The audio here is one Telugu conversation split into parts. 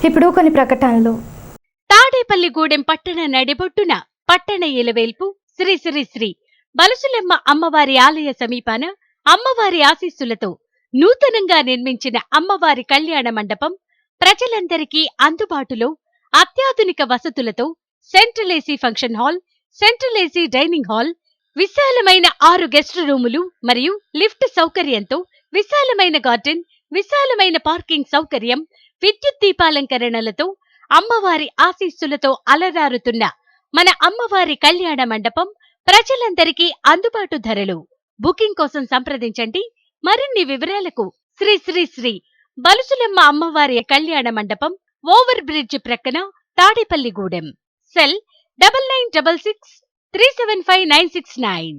ఇప్పుడు కొన్ని ప్రకటనలు. తాడేపల్లిగూడెం పట్టణ నడిబొట్టున పట్టణ ఇలవేల్పు శ్రీ శ్రీ శ్రీ బలసులెమ్మ అమ్మవారి ఆలయ సమీపాన అమ్మవారి ఆశీస్సులతో నూతనంగా నిర్మించిన అమ్మవారి కళ్యాణ మండపం ప్రజలందరికీ అందుబాటులో అత్యాధునిక వసతులతో central AC function hall central AC dining hall విశాలమైన ఆరు గెస్ట్ రూములు మరియు లిఫ్ట్ సౌకర్యంతో విశాలమైన గార్డెన్ విశాలమైన పార్కింగ్ సౌకర్యం విద్యుత్ దీపాలంకరణలతో అమ్మవారి ఆశీస్సులతో అలరారుతున్న మన అమ్మవారి కళ్యాణ మండపం ప్రజలందరికీ అందుబాటు ధరలు. బుకింగ్ కోసం సంప్రదించండి. మరిన్ని వివరాలకు శ్రీ శ్రీ శ్రీ బలుసులమ్మ అమ్మవారి కళ్యాణ మండపం ఓవర్ బ్రిడ్జ్ ప్రక్కన Tadepalligudem. Cell double nine double six three seven five nine six nine.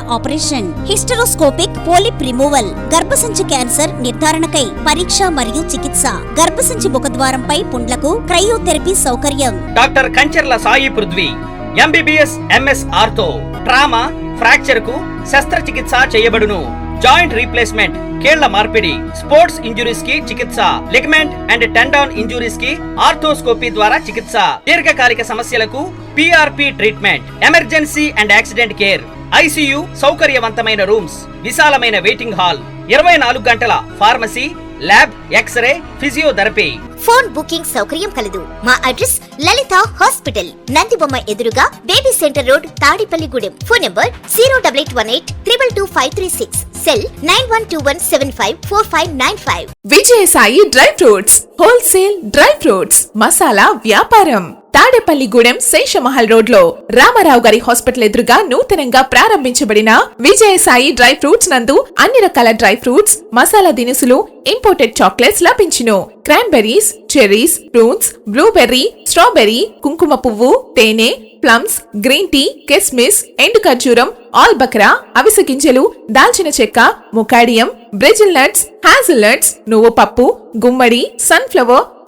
Operation. Hysteroscopic polyp removal. గర్భసంచి క్యాన్సర్ నిర్ధారణకై పరీక్ష మరియు చికిత్స. గర్భసంచి ముఖద్వారంపై పుండ్లకు క్రయోథెరపీ సౌకర్యం. Doctor Kancharla Sai Prithvi MBBS MS ortho trauma ఫ్రాక్చర్కు శస్త్రచికిత్స చేయబడును. జాయింట్ రీప్లేస్మెంట్ కేళ్ళ మార్పిడి స్పోర్ట్స్ ఇంజురీస్కి చికిత్స లిగమెంట్ అండ్ టెండాన్ ఇంజురీస్కి ఆర్థోస్కోపీ ద్వారా చికిత్స దీర్ఘకాలిక సమస్యలకు PRP treatment emergency and accident care ICU సౌకర్యవంతమైన రూమ్స్ విశాలమైన వెయిటింగ్ హాల్ ఇరవై నాలుగు గంటల pharmacy lab X-ray physiotherapy phone booking సౌకర్యం కలదు. మా అడ్రస్ లలిత హాస్పిటల్ నందిబొమ్మ ఎదురుగా baby centre road Tadepalligudem phone number zero double eight one eight triple two five three six cell nine one two one seven five four five nine five Vijayasai dry fruits wholesale dry fruits masala వ్యాపారం. తాడేపల్లిగూడెం శేషమహల్ రోడ్లో రామారావు గారి హాస్పిటల్ ఎదురుగా నూతనంగా ప్రారంభించబడిన విజయసాయి డ్రై ఫ్రూట్స్ నందు అన్ని రకాల డ్రై ఫ్రూట్స్ మసాలా దినుసులు ఇంపోర్టెడ్ చాక్లెట్స్ లభించును. Cranberries cherries fruits blueberry strawberry కుంకుమ పువ్వు తేనె ప్లమ్స్ గ్రీన్ టీ కిస్మిస్ ఎండు ఖర్జూరం ఆల్ బక్రా అవిసె గింజలు దాల్చిన చెక్క ముకాడియం బ్రెజిల్ నట్స్ హ్యాజిల్ నట్స్ నువ్వు పప్పు గుమ్మడి సన్ఫ్లవర్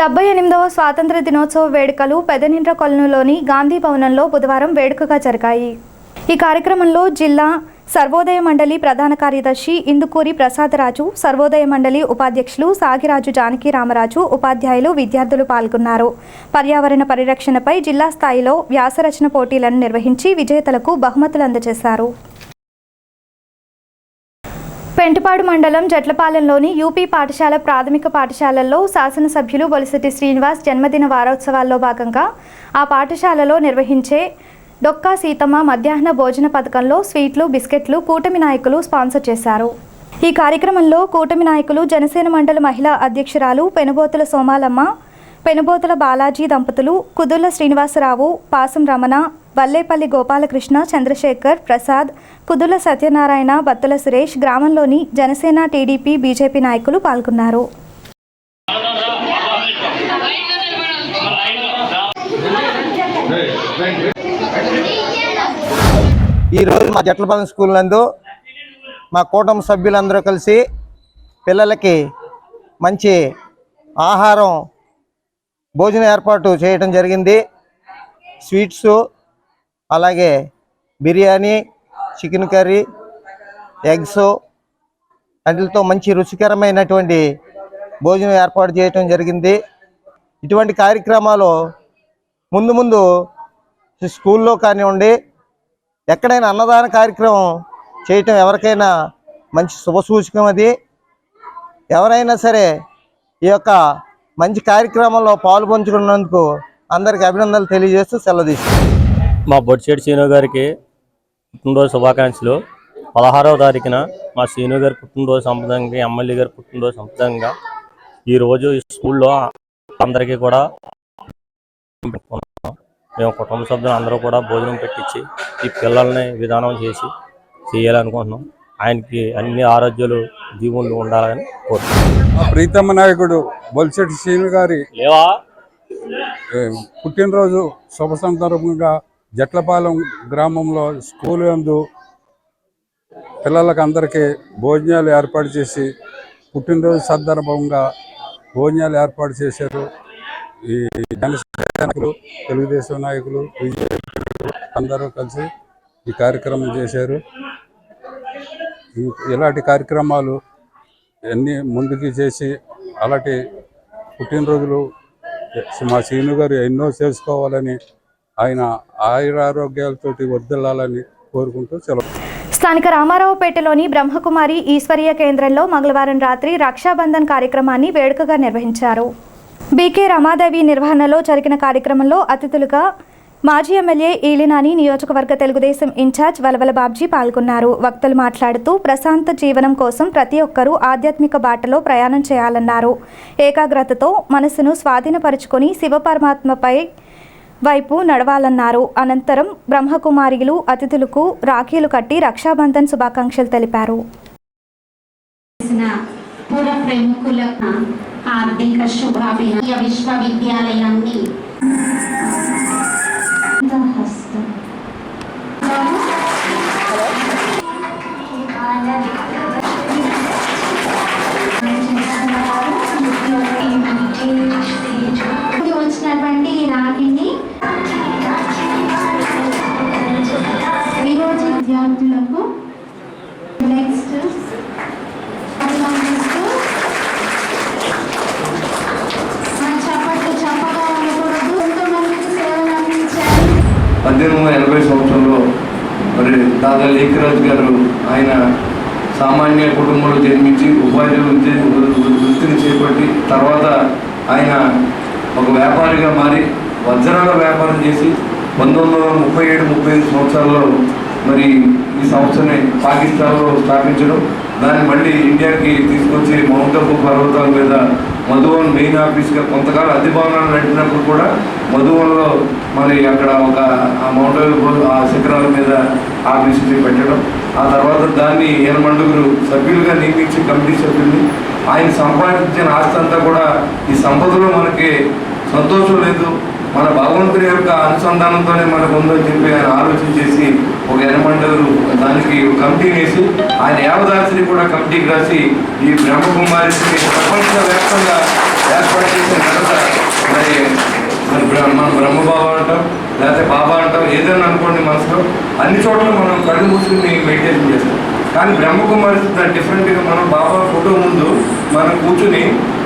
డెబ్బై ఎనిమిదవ స్వాతంత్ర దినోత్సవ వేడుకలు పెదనిండ్ర కొలనులోని గాంధీ భవనంలో బుధవారం వేడుకగా జరిగాయి. ఈ కార్యక్రమంలో జిల్లా సర్వోదయ మండలి ప్రధాన కార్యదర్శి ఇందుకూరి ప్రసాదరాజు సర్వోదయ మండలి ఉపాధ్యక్షులు సాగిరాజు జానకి రామరాజు ఉపాధ్యాయులు విద్యార్థులు పాల్గొన్నారు. పర్యావరణ పరిరక్షణపై జిల్లా స్థాయిలో వ్యాసరచన పోటీలను నిర్వహించి విజేతలకు బహుమతులు అందజేశారు. పెంటపాడు మండలం జట్లపాలెంలోని యూపీ పాఠశాల ప్రాథమిక పాఠశాలల్లో శాసనసభ్యులు బొలిసెట్టి శ్రీనివాస్ జన్మదిన వారోత్సవాల్లో భాగంగా ఆ పాఠశాలలో నిర్వహించే డొక్కా సీతమ్మ మధ్యాహ్న భోజన పథకంలో స్వీట్లు బిస్కెట్లు కూటమి నాయకులు స్పాన్సర్ చేశారు. ఈ కార్యక్రమంలో కూటమి నాయకులు జనసేన మండలి మహిళా అధ్యక్షురాలు పెనుబోతుల సోమాలమ్మ పెనుబోతుల బాలాజీ దంపతులు కుదుర్ల శ్రీనివాసరావు పాసం రమణ వల్లేపల్లి గోపాలకృష్ణ చంద్రశేఖర్ ప్రసాద్ కుదుర్ల సత్యనారాయణ బత్తుల సురేష్ గ్రామంలోని జనసేన టీడీపీ బీజేపీ నాయకులు పాల్గొన్నారు. ఈరోజు మా జట్లపాలెం స్కూల్ నందు మా కూటమి సభ్యులందరూ కలిసి పిల్లలకి మంచి ఆహారం భోజనం ఏర్పాటు చేయటం జరిగింది. స్వీట్స్ అలాగే బిర్యానీ చికెన్ కర్రీ ఎగ్స్ వాటితో మంచి రుచికరమైనటువంటి భోజనం ఏర్పాటు చేయటం జరిగింది. ఇటువంటి కార్యక్రమాలు ముందు ముందు స్కూల్లో కానివ్వండి ఎక్కడైనా అన్నదాన కార్యక్రమం చేయటం ఎవరికైనా మంచి శుభసూచకం అది. ఎవరైనా సరే ఈ యొక్క మంచి కార్యక్రమంలో పాలు పంచుకున్నందుకు అందరికి అభినందనలు తెలియజేస్తూ సెలవు మా బొడిశెట్టి శ్రీను గారికి పుట్టినరోజు శుభాకాంక్షలు. పదహారవ తారీఖున మా శ్రీను గారి పుట్టినరోజు సంపదంగా ఎమ్మెల్యే గారి పుట్టినరోజు సంపదంగా ఈరోజు ఈ స్కూల్లో అందరికీ కూడా మేము కుటుంబ సభ్యులు అందరూ కూడా భోజనం పెట్టించి ఈ పిల్లల్ని విధానం చేసి చేయాలనుకుంటున్నాం. ఆయనకి అన్ని ఆరోగ్యాలు దీవులు ఉండాలని కోరుతున్నాం. మా ప్రీతమ్మ నాయకుడు బొలిశెట్టి శ్రీను గారి పుట్టినరోజు శుభ సందర్భంగా జట్లపాలెం గ్రామంలో స్కూల్ యందు పిల్లలకు అందరికీ భోజనాలు ఏర్పాటు చేసి పుట్టినరోజు సందర్భంగా భోజనాలు ఏర్పాటు చేశారు. ఈ జనసేన నాయకులు తెలుగుదేశం నాయకులు బీజేపీ అందరూ కలిసి ఈ కార్యక్రమం చేశారు. ఇలాంటి కార్యక్రమాలు అన్నీ ముందుకు చేసి అలాంటి పుట్టినరోజులు మా శ్రీను గారు ఎన్నో చేసుకోవాలని ఆయన ఆయురారోగ్యాలతోటి వర్దిల్లాలని కోరుకుంటూ సెలవు. స్థానిక రామారావుపేటలోని బ్రహ్మకుమారి ఈశ్వరీయ కేంద్రంలో మంగళవారం రాత్రి రక్షాబంధన్ కార్యక్రమాన్ని వేడుకగా నిర్వహించారు. బీకే రమాదేవి నిర్వహణలో జరిగిన కార్యక్రమంలో అతిథులుగా మాజీ ఎమ్మెల్యే ఈలినాని నియోజకవర్గ తెలుగుదేశం ఇన్ఛార్జ్ వలవల బాబ్జీ పాల్గొన్నారు. వక్తలు మాట్లాడుతూ ప్రశాంత జీవనం కోసం ప్రతి ఒక్కరూ ఆధ్యాత్మిక బాటలో ప్రయాణం చేయాలన్నారు. ఏకాగ్రతతో మనసును స్వాధీనపరుచుకొని శివపరమాత్మపై వైపు నడవాలన్నారు. అనంతరం బ్రహ్మకుమారిలు అతిథులకు రాఖీలు కట్టి రక్షాబంధన్ శుభాకాంక్షలు తెలిపారు. చేసిన విశ్వవిద్యాలయాన్ని ఇది ఆయన ఒక వ్యాపారిగా మారి వజ్రాల వ్యాపారం చేసి పంతొమ్మిది వందల ముప్పై ఏడు ముప్పై ఐదు సంవత్సరాల్లో మరి ఈ సంస్థని పాకిస్తాన్లో స్థాపించడం దాన్ని మళ్ళీ ఇండియాకి తీసుకొచ్చి మౌంట్ అబు పర్వతాల మీద మధువన్ మెయిన్ ఆఫీస్గా కొంతకాలం అద్దె భవనాలు నడిపినప్పుడు కూడా మధువన్లో మరి అక్కడ ఒక ఆ మౌంట్ అబు ఆ శిఖరాల మీద ఆఫీసుని పెట్టడం ఆ తర్వాత దాన్ని ఏనమండుగురు సభ్యులుగా నియమించి కమిటీ సభ్యుల్ని ఆయన సంపాదించిన ఆస్తి అంతా కూడా ఈ సంపదలో మనకి సంతోషం లేదు. మన భగవంతుని యొక్క అనుసంధానంతోనే మనకు ఉందని చెప్పి ఆయన ఆలోచన చేసి ఒక ఎనమండలు దానికి ఒక వేసి ఆయన యావదాసిని కూడా కమిటీకి రాసి ఈ బ్రహ్మకుమారిని ప్రపంచవ్యాప్తంగా ఏర్పాటు చేసిన ఘనత మరి మన బ్ర- మనం బ్రహ్మబాబా అంటాం లేకపోతే బాబా అంటాం ఏదైనా అనుకోండి మనసులో అన్ని చోట్ల మనం కళ్ళు మూసుకుని మెడిటేషన్ చేస్తాం. కానీ బ్రహ్మకుమారి దాని డిఫరెంట్గా మనం బాబా ఫోటో ముందు మనం కూర్చుని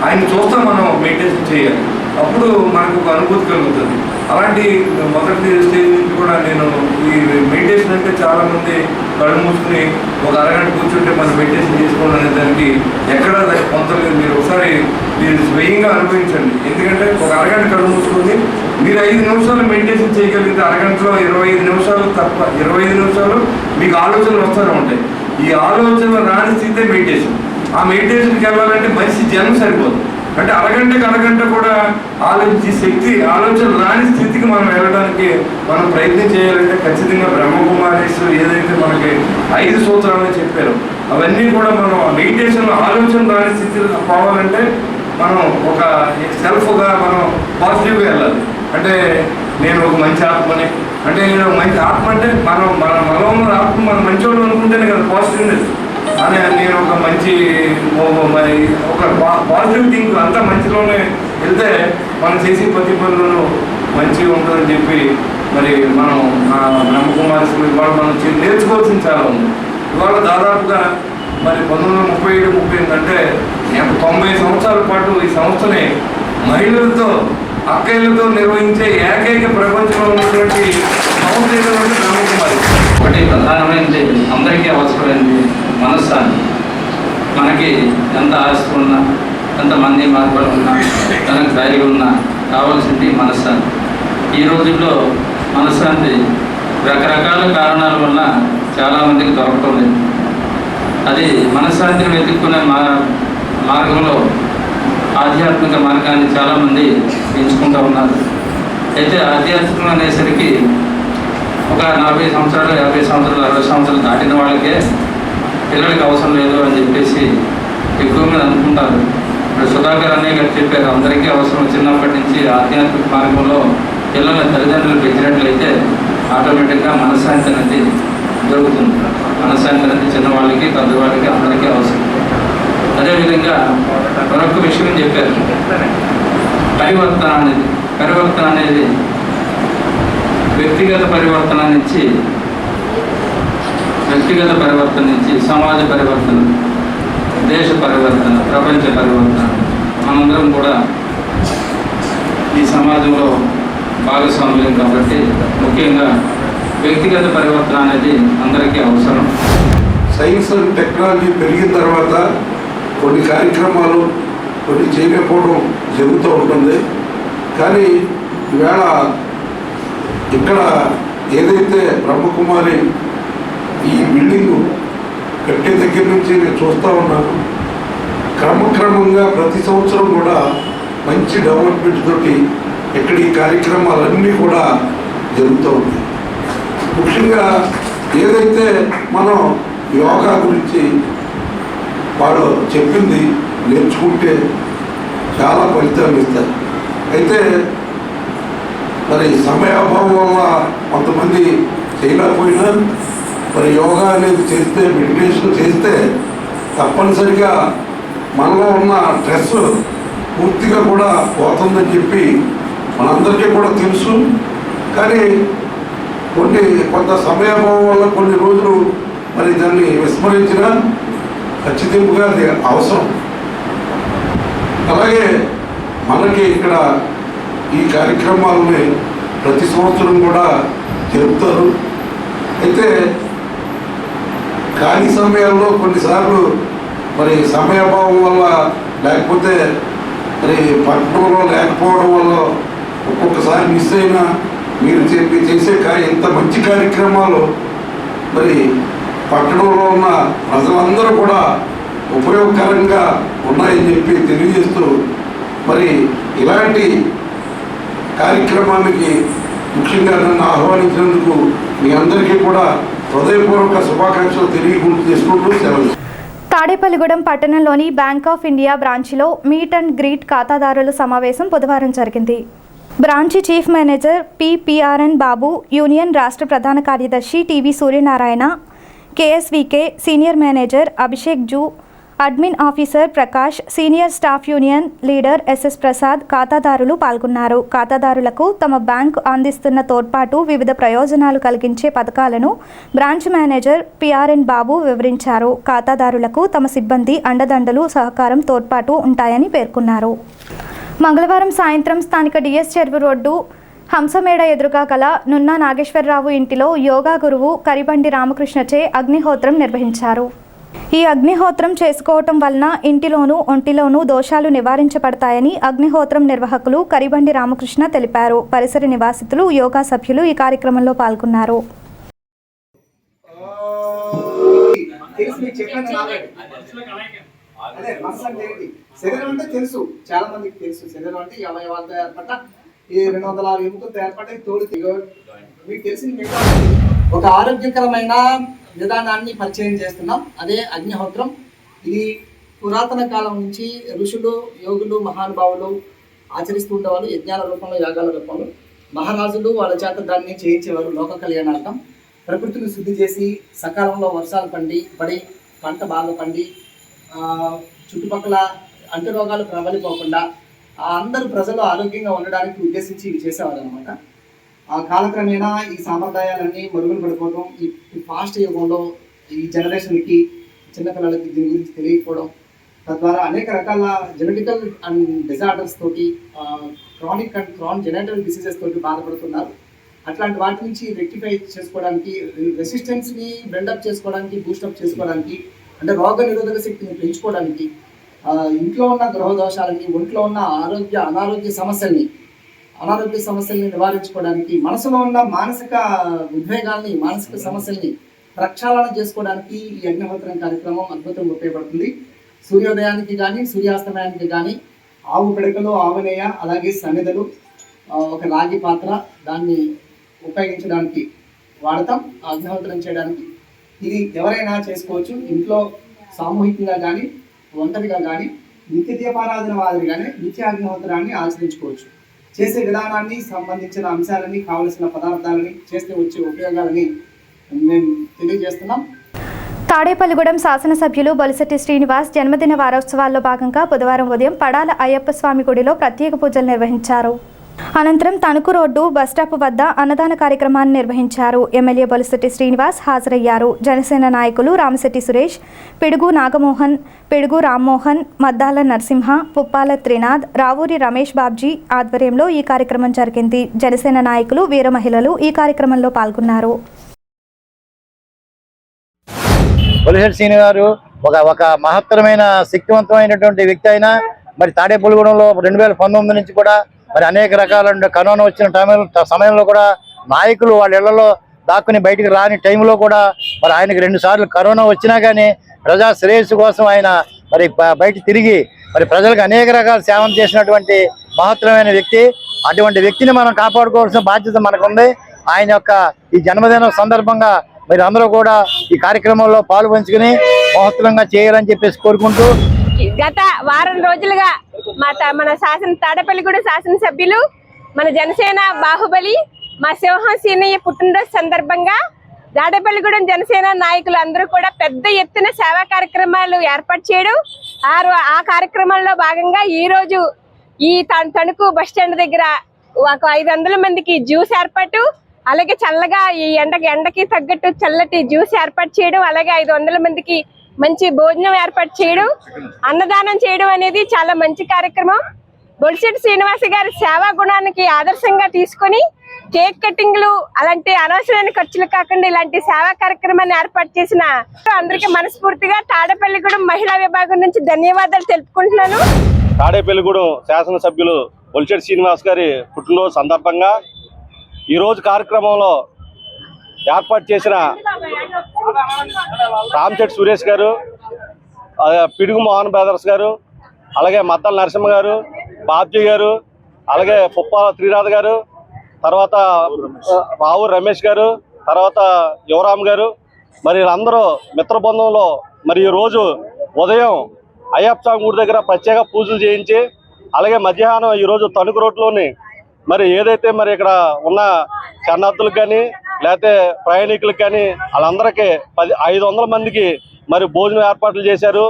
ఆయన చూస్తే మనం మెడిటేషన్ చేయాలి. అప్పుడు మనకు ఒక అనుభూతి కలుగుతుంది. అలాంటి మొదటి స్టేజ్ నుంచి కూడా నేను ఈ మెడిటేషన్ అంటే చాలా మంది కళ్ళు మూసుకుని ఒక అరగంట కూర్చుంటే మనం మెడిటేషన్ చేసుకోవడం అనే దానికి ఎక్కడా దానికి పొందలేదు మీరు ఒకసారి మీరు స్వయంగా అనుభవించండి. ఎందుకంటే ఒక అరగంట కళ్ళు మూసుకుని మీరు ఐదు నిమిషాలు మెడిటేషన్ చేయగలిగితే అరగంటలో ఇరవై ఐదు నిమిషాలు తప్ప ఇరవై ఐదు నిమిషాలు మీకు ఆలోచనలు వస్తూనే ఉంటాయి. ఈ ఆలోచన రాని స్థితే మెడిటేషన్ ఆ మెడిటేషన్కి వెళ్ళాలంటే మనిషి జన్మ సరిపోదు. అంటే అరగంటకి అరగంట కూడా ఆలోచించే శక్తి ఆలోచన రాని స్థితికి మనం వెళ్ళడానికి మనం ప్రయత్నం చేయాలంటే ఖచ్చితంగా బ్రహ్మకుమారేశ్వరు ఏదైతే మనకి ఐదు సూత్రాలని చెప్పారు అవన్నీ కూడా మనం మెడిటేషన్లో ఆలోచన రాని స్థితిలో పోవాలంటే మనం ఒక సెల్ఫ్గా మనం పాజిటివ్గా వెళ్ళాలి. అంటే నేను ఒక మంచి ఆత్మని అంటే నేను ఒక మంచి ఆత్మ అంటే మనం మన మనలో ఆత్మ మనం మంచోళ్ళు అనుకుంటేనే కదా పాజిటివ్నెస్ అని నేను ఒక మంచి మరి ఒక పాజిటివ్ థింక్ అంతా మంచిలోనే వెళ్తే మనం చేసే ప్రతి పనులను మంచిగా ఉంటుందని చెప్పి మరి మనం ఆ బ్రహ్మకుమారి ఇవాళ మనం నేర్చుకోవాల్సింది చాలా ఉంది. ఇవాళ దాదాపుగా మరి పంతొమ్మిది వందల ముప్పై ఏడు ముప్పై ఎనిమిది అంటే తొంభై సంవత్సరాల పాటు ఈ సంస్థని మహిళలతో అక్కయ్యలతో నిర్వహించే ఏకైక ప్రపంచంలో ఉన్నటువంటి సంస్థ ఒకటి ప్రధానమైనది అందరికీ అవసరమైనది మనశ్శాంతి. మనకి ఎంత ఆస్తి ఉన్నా కొంతమంది మార్పులు ఉన్నా తనకు ధైర్యం ఉన్నా కావాల్సింది మనశ్శాంతి. ఈ రోజుల్లో మనశ్శాంతి రకరకాల కారణాల వల్ల చాలామందికి దొరకటం లేదు. అది మనశ్శాంతిని వెతుక్కునే మా మార్గంలో ఆధ్యాత్మిక మార్గాన్ని చాలామంది ఎంచుకుంటూ ఉన్నారు. అయితే ఆధ్యాత్మికం అనేసరికి ఒక నలభై సంవత్సరాలు యాభై సంవత్సరాలు అరవై సంవత్సరాలు దాటిన వాళ్ళకే పిల్లలకి అవసరం లేదు అని చెప్పేసి ఎక్కువ మంది అనుకుంటారు. ఇప్పుడు సుధాకర్ అన్నయ్య గారు చెప్పారు అందరికీ అవసరం చిన్నప్పటి నుంచి ఆధ్యాత్మిక మార్గంలో పిల్లల తల్లిదండ్రులు పెంచినట్లయితే ఆటోమేటిక్గా మనశ్శాంతి అనేది దొరుకుతుంది. మనశ్శాంతి అనేది చిన్నవాళ్ళకి పెద్దవాళ్ళకి అందరికీ అవసరం. అదేవిధంగా మరొక విషయం చెప్పారు. పరివర్తన అనేది పరివర్తన అనేది వ్యక్తిగత పరివర్తన నుంచి వ్యక్తిగత పరివర్తన నుంచి సమాజ పరివర్తన దేశ పరివర్తన ప్రపంచ పరివర్తన. మనందరం కూడా ఈ సమాజంలో భాగస్వాములం కాబట్టి ముఖ్యంగా వ్యక్తిగత పరివర్తన అనేది అందరికీ అవసరం. సైన్స్ టెక్నాలజీ పెరిగిన తర్వాత కొన్ని కార్యక్రమాలు కొన్ని చేయకపోవడం జరుగుతూ ఉంటుంది. కానీ ఈవేళ ఇక్కడ ఏదైతే బ్రహ్మకుమారి ఈ బిల్డింగ్ కట్టే దగ్గర నుంచి నేను చూస్తూ ఉన్నాను. క్రమక్రమంగా ప్రతి సంవత్సరం కూడా మంచి డెవలప్మెంట్ తోటి ఇక్కడ ఈ కార్యక్రమాలన్నీ కూడా జరుగుతూ ఉన్నాయి. ముఖ్యంగా ఏదైతే మనం యోగా గురించి వాడు చెప్పింది నేర్చుకుంటే చాలా ఫలితాలు ఇస్తారు. అయితే మరి సమయాభావం వల్ల కొంతమంది చేయలేకపోయినా మరి యోగా అనేది చేస్తే మెడిటేషన్ చేస్తే తప్పనిసరిగా మనలో ఉన్న స్ట్రెస్ పూర్తిగా కూడా పోతుందని చెప్పి మనందరికీ కూడా తెలుసు. కానీ కొన్ని కొంత సమయాభావం వల్ల కొన్ని రోజులు మరి దాన్ని విస్మరించిన ఖచ్చితంగా అది అవసరం. అలాగే మనకి ఇక్కడ ఈ కార్యక్రమాలని ప్రతి సంవత్సరం కూడా జరుపుతారు. అయితే ఖాళీ సమయాల్లో కొన్నిసార్లు మరి సమయాభావం వల్ల లేకపోతే మరి పట్టణంలో లేకపోవడం వల్ల ఒక్కొక్కసారి మిస్ అయినా మీరు చెప్పి చేసే ఇంత మంచి కార్యక్రమాలు మరి పట్టణంలో ఉన్న ప్రజలందరూ కూడా ఉపయోగకరంగా ఉన్నాయని చెప్పి తెలియజేస్తూ మరి ఇలాంటి కార్యక్రమానికి ముఖ్యంగా నన్ను ఆహ్వానించినందుకు మీ అందరికీ కూడా హృదయపూర్వక శుభాకాంక్షలు తెలియకుండా చేసుకుంటూ సెలవు. తాడేపల్లిగూడెం పట్టణంలోని బ్యాంక్ ఆఫ్ ఇండియా బ్రాంచ్లో మీట్ అండ్ గ్రీట్ ఖాతాదారుల సమావేశం బుధవారం జరిగింది. Branch chief manager PPRN Babu union రాష్ట్ర ప్రధాన కార్యదర్శి TV Suryanarayana KSVK senior manager Abhishek zoo admin officer Prakash senior staff union leader SS Prasad ఖాతాదారులు పాల్గొన్నారు. ఖాతాదారులకు తమ బ్యాంకు అందిస్తున్న తోడ్పాటు వివిధ ప్రయోజనాలు కలిగించే పథకాలను బ్రాంచ్ మేనేజర్ పిఆర్ఎన్ బాబు వివరించారు. ఖాతాదారులకు తమ సిబ్బంది అండదండలు సహకారం తోడ్పాటు ఉంటాయని పేర్కొన్నారు. మంగళవారం సాయంత్రం స్థానిక డిఎస్ చెరువు రోడ్డు హంసమేడ ఎదురుగా గల నున్నా నాగేశ్వరరావు ఇంటిలో యోగా గురువు కరిబండి రామకృష్ణచే అగ్నిహోత్రం నిర్వహించారు. ఈ అగ్నిహోత్రం చేసుకోవటం వలన ఇంటిలోనూ ఒంటిలోనూ దోషాలు నివారించబడతాయని అగ్నిహోత్రం నిర్వాహకులు కరిబండి రామకృష్ణ తెలిపారు. పరిసర నివాసితులు యోగా సభ్యులు ఈ కార్యక్రమంలో పాల్గొన్నారు. తెలుసు శరీరం అంటే తెలుసు. చాలా మందికి తెలుసు. శరీరం అంటే ఏర్పడ్డ ఈ రెండు వందల ఆరు ఎముకలతో ఏర్పడ్డ తోడు మీకు తెలిసిన మిగతా ఒక ఆరోగ్యకరమైన విధానాన్ని పరిచయం చేస్తున్నాం. అదే అగ్నిహోత్రం. ఇది పురాతన కాలం నుంచి ఋషులు యోగులు మహానుభావులు ఆచరిస్తూ ఉండేవాళ్ళు యజ్ఞాల రూపంలో యాగాల రూపంలో. మహారాజులు వాళ్ళ చేత దాన్ని చేయించేవారు లోక కళ్యాణార్థం. ప్రకృతిని శుద్ధి చేసి సకాలంలో వర్షాలు పండి పడి పంట బాగా పండి చుట్టుపక్కల అంటు రోగాలు ప్రబలిపోకుండా ఆ అందరు ప్రజలు ఆరోగ్యంగా ఉండడానికి ఉద్దేశించి ఇవి చేసేవారు అనమాట ఆ కాలక్రమేణా ఈ సాంప్రదాయాలన్నీ మరుగున పడిపోవడం ఈ ఫాస్ట్ యుగంలో ఈ జనరేషన్కి చిన్నపిల్లలకి దీని గురించి తెలియకపోవడం తద్వారా అనేక రకాల జెనెటికల్ అండ్ డిజార్డర్స్ తోటి chronic and congenital diseases తోటి బాధపడుతున్నారు. అట్లాంటి వాటి నుంచి రెక్టిఫై చేసుకోవడానికి రెసిస్టెన్స్ని బిల్డప్ చేసుకోవడానికి బూస్టప్ చేసుకోవడానికి అంటే రోగ నిరోధక శక్తిని పెంచుకోవడానికి ఇంట్లో ఉన్న గ్రహ దోషాలని ఒంట్లో ఉన్న ఆరోగ్య అనారోగ్య సమస్యల్ని అనారోగ్య సమస్యల్ని నివారించుకోవడానికి మనసులో ఉన్న మానసిక ఉద్వేగాల్ని మానసిక సమస్యల్ని ప్రక్షాళన చేసుకోవడానికి ఈ యజ్ఞహోత్రం కార్యక్రమం అద్భుతంగా ఉపయోగపడుతుంది. సూర్యోదయానికి కానీ సూర్యాస్తమయానికి కానీ ఆవు పిడకలు ఆవునేయ అలాగే సమిదలు ఒక రాగి పాత్ర దాన్ని ఉపయోగించడానికి వాడతాం అగ్నిహోత్రం చేయడానికి. ఇది ఎవరైనా చేసుకోవచ్చు. ఇంట్లో సామూహికంగా కానీ ఒంటరిగా కానీ నిత్య దీపారాధన మాదిరిగానే నిత్య అగ్నిహోత్రాన్ని ఆచరించుకోవచ్చు. చేసే విధానాన్ని సంబంధించిన అంశాలని కావలసిన పదార్థాలని చేస్తే వచ్చే ఉపయోగాలని మేము తెలియజేస్తున్నాం. తాడేపల్లిగూడెం శాసనసభ్యులు బొలిశెట్టి శ్రీనివాస్ జన్మదిన వారోత్సవాల్లో భాగంగా బుధవారం ఉదయం పడాల అయ్యప్ప స్వామి గుడిలో ప్రత్యేక పూజలు నిర్వహించారు. అనంతరం తణుకు రోడ్డు బస్టాప్ వద్ద అన్నదాన కార్యక్రమాన్ని నిర్వహించారు. ఎమ్మెల్యే బొలిశెట్టి శ్రీనివాస్ హాజరయ్యారు. జనసేన నాయకులు రామశెట్టి సురేష్ పిడుగు నాగమోహన్ పిడుగు రామ్మోహన్ మద్దాల నరసింహ పుప్పాల త్రినాథ్ రావూరి రమేష్ బాబ్జీ ఆధ్వర్యంలో ఈ కార్యక్రమం జరిగింది. జనసేన నాయకులు వీర మహిళలు ఈ కార్యక్రమంలో పాల్గొన్నారు. శ్రీని గారు ఒక ఒక మహత్తరమైన శక్తివంతమైనటువంటి వ్యక్తి అయినా మరి తాడేపల్లిగూడెంలో రెండు వేల పంతొమ్మిది నుంచి కూడా మరి అనేక రకాల కరోనా వచ్చిన టైంలో సమయంలో కూడా నాయకులు వాళ్ళ ఇళ్ళలో దాక్కుని బయటికి రాని టైంలో కూడా మరి ఆయనకి రెండు సార్లు కరోనా వచ్చినా కానీ ప్రజా శ్రేయస్సు కోసం ఆయన మరి బయట తిరిగి మరి ప్రజలకు అనేక రకాల సేవలు చేసినటువంటి మహత్తరమైన వ్యక్తి. అటువంటి వ్యక్తిని మనం కాపాడుకోవాల్సిన బాధ్యత మనకుంది. ఆయన యొక్క ఈ జన్మదినం సందర్భంగా మీరు అందరూ కూడా ఈ కార్యక్రమంలో పాలు పంచుకుని మహత్తరంగా చేయాలని చెప్పేసి కోరుకుంటూ గత వారం రోజులుగా మా మన శాసన తాడపల్లిగూడ శాసనసభ్యులు మన జనసేన బాహుబలి మా సింహం సీనయ్య పుట్టినరోజు సందర్భంగా దాడపల్లిగూడెం జనసేన నాయకులు అందరూ కూడా పెద్ద ఎత్తున సేవా కార్యక్రమాలు ఏర్పాటు చేయడం ఆ ఆ కార్యక్రమంలో భాగంగా ఈ రోజు ఈ తణుకు బస్ స్టాండ్ దగ్గర ఒక ఐదు వందల మందికి జ్యూస్ ఏర్పాటు అలాగే చల్లగా ఈ ఎండకి ఎండకి తగ్గట్టు చల్లటి జ్యూస్ ఏర్పాటు చేయడం అలాగే ఐదు వందల మందికి మంచి భోజనం ఏర్పాటు చేయడం అన్నదానం చేయడం అనేది చాలా మంచి కార్యక్రమం. బొడిశెట్టి శ్రీనివాస గారి సేవా గుణానికి ఆదర్శంగా తీసుకొని కేక్ కటింగ్లు అలాంటి అనవసరమైన ఖర్చులు కాకుండా ఇలాంటి సేవా కార్యక్రమాన్ని ఏర్పాటు చేసిన అందరికీ మనస్ఫూర్తిగా తాడేపల్లిగూడెం మహిళా విభాగం నుంచి ధన్యవాదాలు తెలుపుకుంటున్నాను. తాడేపల్లిగూడెం శాసనసభ్యులు బొలిశెట్టి శ్రీనివాస్ గారి పుట్టినరోజు సందర్భంగా ఈరోజు కార్యక్రమంలో ఏర్పాటు చేసిన రామచెట్టి సురేష్ గారు పిడుగు మోహన్ బ్రదర్స్ గారు అలాగే మద్దల నరసింహ గారు బాబ్జీ గారు అలాగే పుప్పాల త్రినాథ్ గారు తర్వాత రావు రమేష్ గారు తర్వాత యువరామ్ గారు మరి వీళ్ళందరూ మిత్ర బృందంలో మరి ఈ రోజు ఉదయం అయ్యప్ప స్వామి గుడి దగ్గర ప్రత్యేక పూజలు చేయించి అలాగే మధ్యాహ్నం ఈరోజు తణుకు రోడ్లోని మరి ఏదైతే మరి ఇక్కడ ఉన్న శరణార్థులకు కానీ లేకపోతే ప్రయాణికులకు కానీ వాళ్ళందరికీ పది ఐదు వందల మందికి మరి భోజనం ఏర్పాట్లు చేశారు.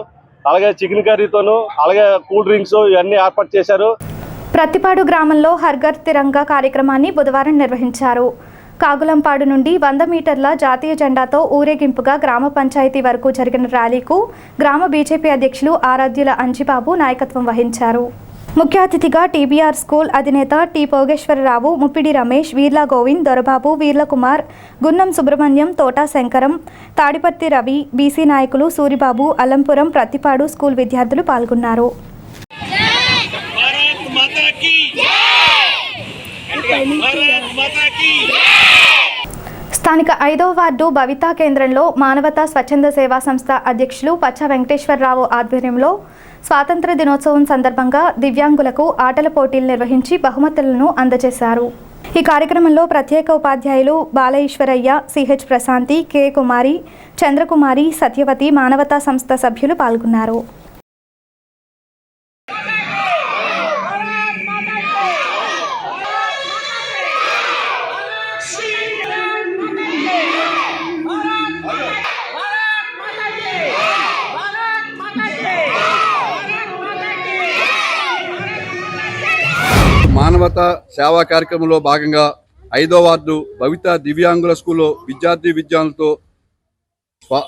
అలాగే చికెన్ కర్రీతోను అలాగే కూల్ డ్రింక్స్ ఇవన్నీ ఏర్పాటు చేశారు. ప్రతిపాడు గ్రామంలో హర్ఘర్ తిరంగా కార్యక్రమాన్ని బుధవారం నిర్వహించారు. కాగులంపాడు నుండి వంద మీటర్ల జాతీయ జెండాతో ఊరేగింపుగా గ్రామ పంచాయతీ వరకు జరిగిన ర్యాలీకు గ్రామ బీజేపీ అధ్యక్షులు ఆరాధ్యుల అంజిబాబు నాయకత్వం వహించారు. ముఖ్య అతిథిగా టీబీఆర్ స్కూల్ అధినేత టి పోగేశ్వరరావు ముప్పిడి రమేష్ వీర్ల గోవింద్ దొరబాబు వీర్లకుమార్ గున్నం సుబ్రహ్మణ్యం తోటా శంకరం తాడిపత్తి రవి బీసీ నాయకులు సూరిబాబు అలంపురం ప్రతిపాడు స్కూల్ విద్యార్థులు పాల్గొన్నారు. స్థానిక ఐదవ వార్డు భవితా కేంద్రంలో మానవతా స్వచ్ఛంద సేవా సంస్థ అధ్యక్షులు పచ్చ వెంకటేశ్వరరావు ఆధ్వర్యంలో స్వాతంత్ర దినోత్సవం సందర్భంగా దివ్యాంగులకు ఆటల పోటీలు నిర్వహించి బహుమతులను అందజేశారు. ఈ కార్యక్రమంలో ప్రత్యేక ఉపాధ్యాయులు బాలఈశ్వరయ్య సిహెచ్ ప్రశాంతి కె కుమారి చంద్రకుమారి సత్యవతి మానవతా సంస్థ సభ్యులు పాల్గొన్నారు. మానవత సేవా కార్యక్రమంలో భాగంగా ఐదో వార్డు భవిత దివ్యాంగుల స్కూల్లో విద్యార్థి విద్యార్థులతో స్వా-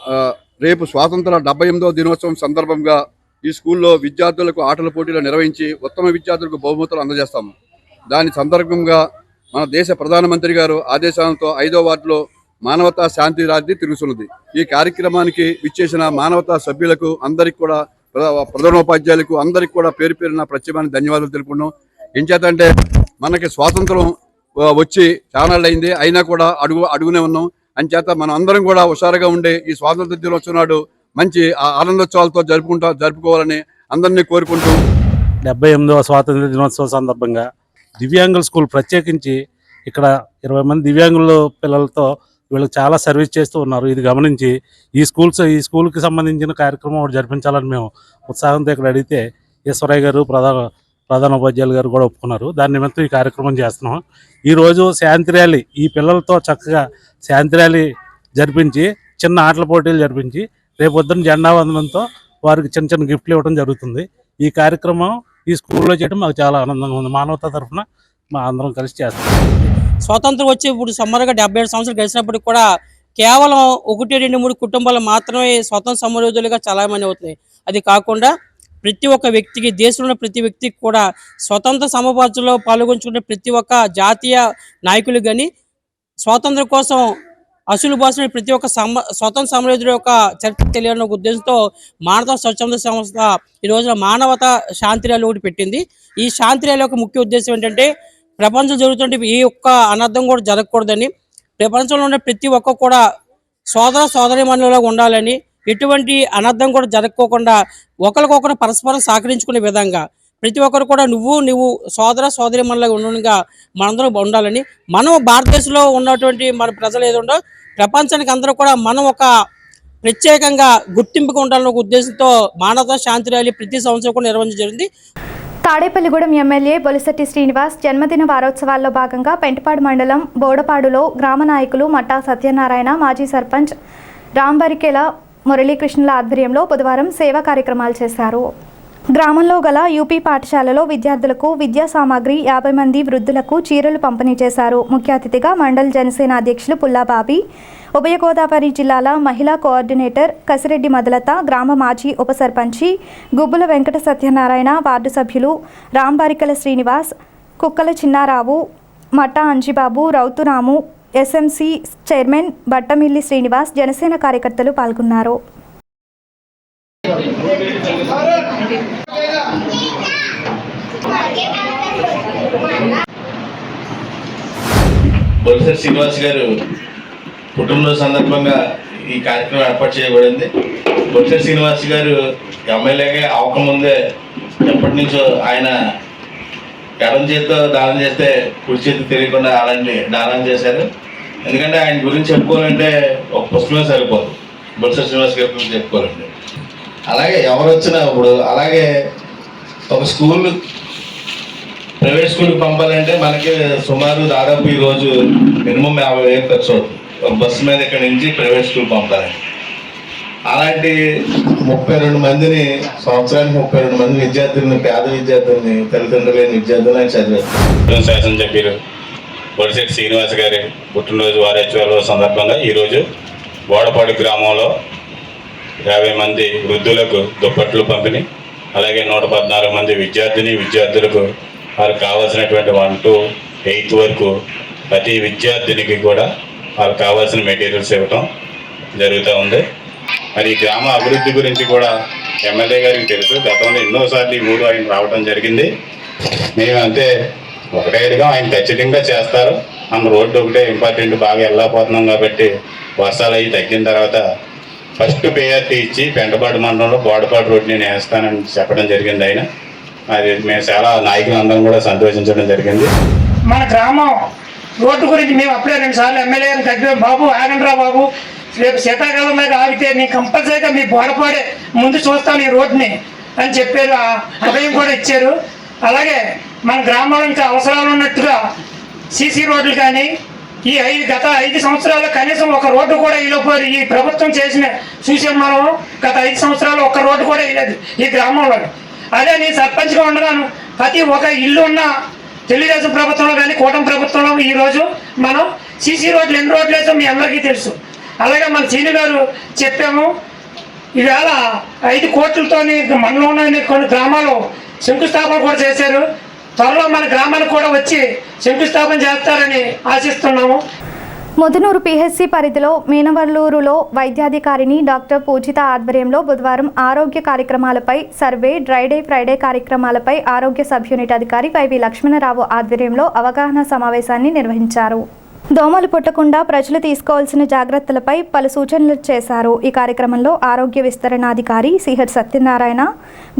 రేపు స్వాతంత్ర డెబ్బై ఎనిమిదవ దినోత్సవం సందర్భంగా ఈ స్కూల్లో విద్యార్థులకు ఆటల పోటీలు నిర్వహించి ఉత్తమ విద్యార్థులకు బహుమతులు అందజేస్తాము. దాని సందర్భంగా మన దేశ ప్రధానమంత్రి గారు ఆదేశాలతో ఐదో వార్డులో మానవతా శాంతి రాజ్ది తిరుగుతున్నది. ఈ కార్యక్రమానికి విచ్చేసిన మానవతా సభ్యులకు అందరికీ కూడా ప్రధానోపాధ్యాయులకు అందరికి కూడా పేరు పేరున ప్రత్యేకమైన ధన్యవాదాలు తెలుపుకున్నాం ఏం చేతంటే మనకి స్వాతంత్రం వచ్చి చాలా అయింది. అయినా కూడా అడుగు అడుగునే ఉన్నాం. అని చేత మనం అందరం కూడా హుషారుగా ఉండి ఈ స్వాతంత్ర దినోత్సవం నాడు మంచి ఆనందోత్సవాలతో జరుపుకుంటా జరుపుకోవాలని అందరినీ కోరుకుంటూ డెబ్బై ఎనిమిదవ స్వాతంత్ర దినోత్సవం సందర్భంగా దివ్యాంగుల స్కూల్ ప్రత్యేకించి ఇక్కడ ఇరవై మంది దివ్యాంగుల పిల్లలతో వీళ్ళు చాలా సర్వీస్ చేస్తూ ఉన్నారు. ఇది గమనించి ఈ స్కూల్స్ ఈ స్కూల్కి సంబంధించిన కార్యక్రమం ఒకటి జరిపించాలని మేము ఉత్సాహంతో ఇక్కడ అడిగితే ఈశ్వరయ్య గారు ప్రధాన ప్రధాన ఉపాధ్యాయులు గారు కూడా ఒప్పుకున్నారు. దాని నిమిత్తం ఈ కార్యక్రమం చేస్తున్నాం. ఈరోజు శాంతి ర్యాలీ ఈ పిల్లలతో చక్కగా శాంతి ర్యాలీ జరిపించి చిన్న ఆటల పోటీలు జరిపించి రేపొద్దున జెండా వందనంతో వారికి చిన్న చిన్న గిఫ్ట్లు ఇవ్వడం జరుగుతుంది. ఈ కార్యక్రమం ఈ స్కూల్లో చేయడం మాకు చాలా ఆనందంగా ఉంది. మానవతా తరఫున మా అందరం కలిసి చేస్తాం. స్వాతంత్రం వచ్చి ఇప్పుడు సుమారుగా డెబ్బై ఏడు సంవత్సరాలు గడిచినప్పటికి కూడా కేవలం ఒకటి రెండు మూడు కుటుంబాలు మాత్రమే స్వతంత్ర సమరోధులుగా చలామణి అవుతున్నాయి. అది కాకుండా ప్రతి ఒక్క వ్యక్తికి దేశంలో ఉన్న ప్రతి వ్యక్తికి కూడా స్వతంత్ర సమపార్చలో పాల్గొంచుకునే ప్రతి ఒక్క జాతీయ నాయకులు కానీ స్వాతంత్రం కోసం అసలు భాషని ప్రతి ఒక్క సమ స్వతంత్ర సమరోధుల యొక్క చరిత్ర తెలియాలన్న ఒక ఉద్దేశంతో మానవ స్వచ్ఛంద సంస్థ ఈ రోజున మానవత శాంతి ర్యాలీ ఒకటి పెట్టింది. ఈ శాంతి ర్యాలీ యొక్క ముఖ్య ఉద్దేశం ఏంటంటే ప్రపంచం జరుగుతుంటే ఈ ఒక్క అనర్థం కూడా జరగకూడదని ప్రపంచంలో ఉన్న ప్రతి ఒక్క కూడా సోదర సోదరి ఉండాలని ఎటువంటి అనర్థం కూడా జరగకోకుండా ఒకరికొకరు పరస్పరం సహకరించుకునే విధంగా ప్రతి ఒక్కరు కూడా నువ్వు నువ్వు సోదర సోదరి మనలాగా ఉండగా మనందరం ఉండాలని మనం భారతదేశంలో ఉన్నటువంటి మన ప్రజలు ఏదో ఉండో ప్రపంచానికి అందరూ కూడా మనం ఒక ప్రత్యేకంగా గుర్తింపుగా ఉండాలనే ఒక ఉద్దేశంతో మానవ శాంతి ర్యాలీ ప్రతి సంవత్సరం కూడా నిర్వహించడం జరిగింది. తాడేపల్లిగూడెం ఎమ్మెల్యే బొలిశెట్టి శ్రీనివాస్ జన్మదిన వారోత్సవాల్లో భాగంగా పెంటపాడు మండలం బోడపాడులో గ్రామ నాయకులు మట్టా సత్యనారాయణ మాజీ సర్పంచ్ రాంబరికెల మురళీకృష్ణుల ఆధ్వర్యంలో బుధవారం సేవా కార్యక్రమాలు చేశారు. గ్రామంలో గల యూపీ పాఠశాలలో విద్యార్థులకు విద్యా సామాగ్రి యాభై మంది వృద్ధులకు చీరలు పంపిణీ చేశారు. ముఖ్య అతిథిగా మండల్ జనసేన అధ్యక్షులు పుల్లాబాబి ఉభయ గోదావరి జిల్లాల మహిళా కోఆర్డినేటర్ కసిరెడ్డి మదలత గ్రామ మాజీ ఉప సర్పంచి గుబ్బుల వెంకట సత్యనారాయణ వార్డు సభ్యులు రాంబారికల శ్రీనివాస్ కుక్కల చిన్నారావు మట్టా అంజిబాబు రౌతురాము ఎస్ఎంసి చైర్మన్ బట్టమిల్లి శ్రీనివాస్ జనసేన కార్యకర్తలు పాల్గొన్నారు. బొలిస శ్రీనివాస్ గారు పుట్టినరోజు సందర్భంగా ఈ కార్యక్రమం ఏర్పాటు చేయబడింది. బొలిస శ్రీనివాస్ గారు ఎమ్మెల్యేగా అవకముందే ఎప్పటి నుంచో ఆయన ఎడం చేతితో దానం చేస్తే కుడి చేతి తెలియకుండా అలాంటి దానం చేశారు. ఎందుకంటే ఆయన గురించి చెప్పుకోవాలంటే ఒక పుస్తకమే సరిపోదు. బొలిస శ్రీనివాస్ గారి గురించి చెప్పుకోవాలంటే. అలాగే ఎవరు వచ్చినా ఇప్పుడు అలాగే ఒక స్కూల్ ప్రైవేట్ స్కూల్కి పంపాలంటే మనకి సుమారు దాదాపు ఈరోజు మినిమం యాభై వేలు ఖర్చు అవుతుంది. ఒక బస్సు మీద ఇక్కడ నుంచి ప్రైవేట్ స్కూల్ పంపాలండి అలాంటి ముప్పై రెండు మందిని సంవత్సరానికి ముప్పై రెండు మంది విద్యార్థుల్ని పేద విద్యార్థుల్ని తల్లిదండ్రులు లేని విద్యార్థులను ఆయన చదివేస్తారు శాసనసభ్యులు బొడిశెట్టి శ్రీనివాస్ గారి పుట్టినరోజు వారోత్సవాల సందర్భంగా ఈరోజు బోడపాడు గ్రామంలో యాభై మంది వృద్ధులకు దుప్పట్లు పంపిణీ అలాగే నూట పద్నాలుగు మంది విద్యార్థిని విద్యార్థులకు వారికి కావాల్సినటువంటి వన్ టు ఎయిత్ వరకు ప్రతి విద్యార్థినికి కూడా వాళ్ళకి కావాల్సిన మెటీరియల్స్ ఇవ్వటం జరుగుతూ ఉంది. మరి ఈ గ్రామ అభివృద్ధి గురించి కూడా ఎమ్మెల్యే గారికి తెలుసు. గతంలో ఎన్నోసార్లు ఈ ఊరు ఆయన రావడం జరిగింది. మేము అంతే ఒకటేదిగా ఆయన ఖచ్చితంగా చేస్తారు. మన రోడ్డు ఒకటే ఇంపార్టెంట్ బాగా వెళ్ళకపోతున్నాం కాబట్టి వర్షాలు అవి తగ్గిన తర్వాత ఫస్ట్ పేఆర్టీ ఇచ్చి పెంటపాడు మండలంలో బోడపాడు రోడ్ నేను వేస్తానని చెప్పడం జరిగింది ఆయన. అది మేము చాలా నాయకులందరం కూడా సంతోషించడం జరిగింది. మన గ్రామం రోడ్డు గురించి మేము అప్పుడే రెండు సార్లు ఎమ్మెల్యే గారిని తగ్గిన బాబు ఆగండ్రా బాబు. రేపు శీతాకాలం మీద ఆగితే నేను కంపల్సరీగా మీ బోడపాడే ముందు చూస్తాను ఈ రోడ్ని అని చెప్పారు. ఆ అభయం కూడా ఇచ్చారు. అలాగే మన గ్రామంలో ఇంకా అవసరాలు ఉన్నట్టుగా సీసీ రోడ్లు కానీ ఈ ఐదు గత ఐదు సంవత్సరాలు కనీసం ఒక రోడ్డు కూడా ఇవ్వకపోరు ఈ ప్రభుత్వం చేసిన చూసాం మనం గత ఐదు సంవత్సరాలు ఒక్క రోడ్డు కూడా వేయలేదు ఈ గ్రామంలో. అదే నేను సర్పంచ్గా ఉండగాను ప్రతి ఒక ఇల్లు ఉన్న తెలుగుదేశం ప్రభుత్వంలో కానీ కూటమి ప్రభుత్వంలో ఈరోజు మనం సీసీ రోడ్లు ఎన్ని రోడ్లు వేసాం మీ అందరికీ తెలుసు. అలాగే మన సీని గారు చెప్పాము ఈవేళ ఐదు కోట్లతోని మనలోని కొన్ని గ్రామాలు శంకుస్థాపన కూడా చేశారు. త్వరలో మన గ్రామానికి కూడా వచ్చి శంకుస్థాపన చేస్తారని ఆశిస్తున్నాము. ముదునూరు పిహెచ్సి పరిధిలో మీనవల్లూరులో వైద్యాధికారిని డాక్టర్ పూజిత ఆధ్వర్యంలో బుధవారం ఆరోగ్య కార్యక్రమాలపై సర్వే డ్రైడే ఫ్రైడే కార్యక్రమాలపై ఆరోగ్య సబ్ యూనిట్ అధికారి వైవి లక్ష్మణరావు ఆధ్వర్యంలో అవగాహన సమావేశాన్ని నిర్వహించారు. దోమలు పుట్టకుండా ప్రజలు తీసుకోవాల్సిన జాగ్రత్తలపై పలు సూచనలు చేశారు. ఈ కార్యక్రమంలో ఆరోగ్య విస్తరణాధికారి సిహెచ్ సత్యనారాయణ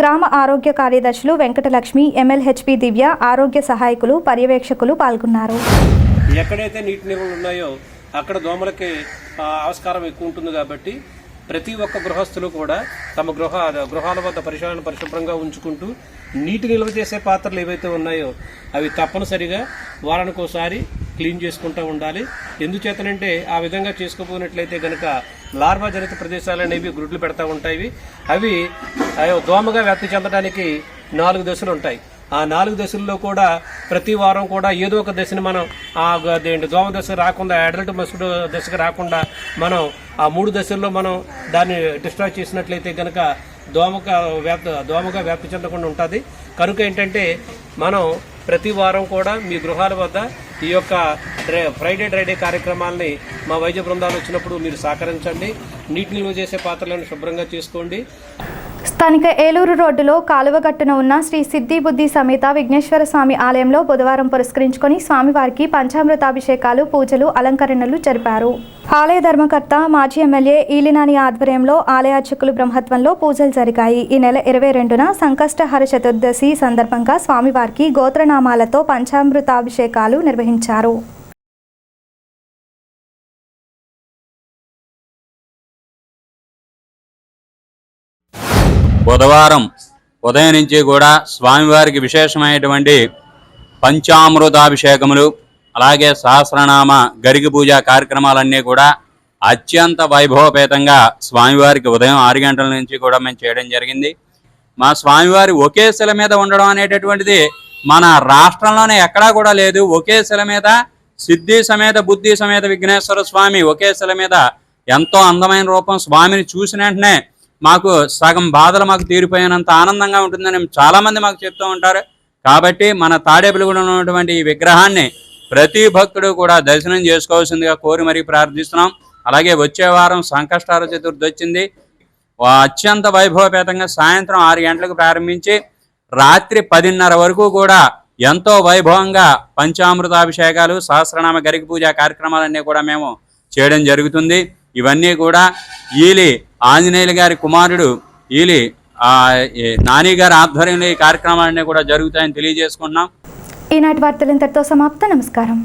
గ్రామ ఆరోగ్య కార్యదర్శులు వెంకటలక్ష్మి ఎంఎల్హెచ్పి దివ్య ఆరోగ్య సహాయకులు పర్యవేక్షకులు పాల్గొన్నారు. ఎక్కడైతే నీటి నిల్వలు ఉన్నాయో అక్కడ దోమలకి ఆస్కారం ఎక్కువ ఉంటుంది కాబట్టి ప్రతి ఒక్క గృహస్థులు కూడా తమ గృహ గృహాల వద్ద పరిసరాలను పరిశుభ్రంగా ఉంచుకుంటూ నీటి నిల్వ చేసే పాత్రలు ఏవైతే ఉన్నాయో అవి తప్పనిసరిగా వారానికి ఒకసారి క్లీన్ చేసుకుంటూ ఉండాలి. ఎందుచేతనంటే ఆ విధంగా చేసుకోపోయినట్లయితే గనక లార్వా జనిత ప్రదేశాలు అనేవి గుడ్లు పెడతా ఉంటాయి. అవి దోమగా వ్యాప్తి చెందడానికి నాలుగు దశలు ఉంటాయి. ఆ నాలుగు దశల్లో కూడా ప్రతి వారం కూడా ఏదో ఒక దశని మనం ఆ దోమ దశ రాకుండా అడల్ట్ మసుడు దశకు రాకుండా మనం ఆ మూడు దశల్లో మనం దాన్ని డిస్ట్రాయ్ చేసినట్లయితే కనుక దోమగా వ్యాప్తి దోమగా వ్యాప్తి చెందకుండా ఉంటుంది. కనుక ఏంటంటే మనం ప్రతి వారం కూడా మీ గృహాల వద్ద ఈ యొక్క డ్రై ఫ్రైడే డ్రైడే కార్యక్రమాల్ని మా వైద్య బృందాలు వచ్చినప్పుడు మీరు సహకరించండి. నీటి నిల్వ చేసే పాత్రలను శుభ్రంగా చేసుకోండి. స్థానిక ఏలూరు రోడ్డులో కాలువగట్టున ఉన్న శ్రీ సిద్ధి బుద్ధి సమేత విఘ్నేశ్వర స్వామి ఆలయంలో బుధవారం పురస్కరించుకొని స్వామివారికి పంచామృతాభిషేకాలు పూజలు అలంకరణలు జరిపారు. ఆలయ ధర్మకర్త మాజీ ఎమ్మెల్యే ఈలినాని ఆధ్వర్యంలో ఆలయ అర్చకులు బ్రహ్మత్వంలో పూజలు జరిగాయి. ఈ నెల ఇరవై రెండున సంకష్టహర చతుర్దశి సందర్భంగా స్వామివారికి గోత్రనామాలతో పంచామృతాభిషేకాలు నిర్వహించారు. బుధవారం ఉదయం నుంచి కూడా స్వామివారికి విశేషమైనటువంటి పంచామృతాభిషేకములు అలాగే సహస్రనామ గరిగి పూజ కార్యక్రమాలన్నీ కూడా అత్యంత వైభవపేతంగా స్వామివారికి ఉదయం ఆరు గంటల నుంచి కూడా మేము చేయడం జరిగింది. మా స్వామివారి ఒకే శిల మీద ఉండడం అనేటటువంటిది మన రాష్ట్రంలోనే ఎక్కడా కూడా లేదు. ఒకే శిల మీద సిద్ధి సమేత బుద్ధి సమేత విఘ్నేశ్వర స్వామి ఒకే శిల మీద ఎంతో అందమైన రూపం స్వామిని చూసిన వెంటనే మాకు సగం బాధలు మాకు తీరిపోయినంత ఆనందంగా ఉంటుందని చాలామంది మాకు చెప్తూ ఉంటారు. కాబట్టి మన తాడేపల్లిగూడెంలో ఉన్నటువంటి ఈ విగ్రహాన్ని ప్రతి భక్తుడు కూడా దర్శనం చేసుకోవాల్సిందిగా కోరి మరీ ప్రార్థిస్తున్నాం. అలాగే వచ్చే వారం సంకష్టార చతుర్థి వచ్చింది. అత్యంత వైభవపేతంగా సాయంత్రం ఆరు గంటలకు ప్రారంభించి రాత్రి పదిన్నర వరకు కూడా ఎంతో వైభవంగా పంచామృతాభిషేకాలు సహస్రనామ గరిక పూజ కార్యక్రమాలన్నీ కూడా మేము చేయడం జరుగుతుంది. ఇవన్నీ కూడా ఈలి ఆంజనేయులు గారి కుమారుడు ఈలి నాని గారి ఆధ్వర్యంలో ఈ కార్యక్రమాలన్నీ కూడా జరుగుతాయని తెలియజేసుకున్నాం ఈనాటి వార్తలు ఇంతటితో సమాప్త. నమస్కారం.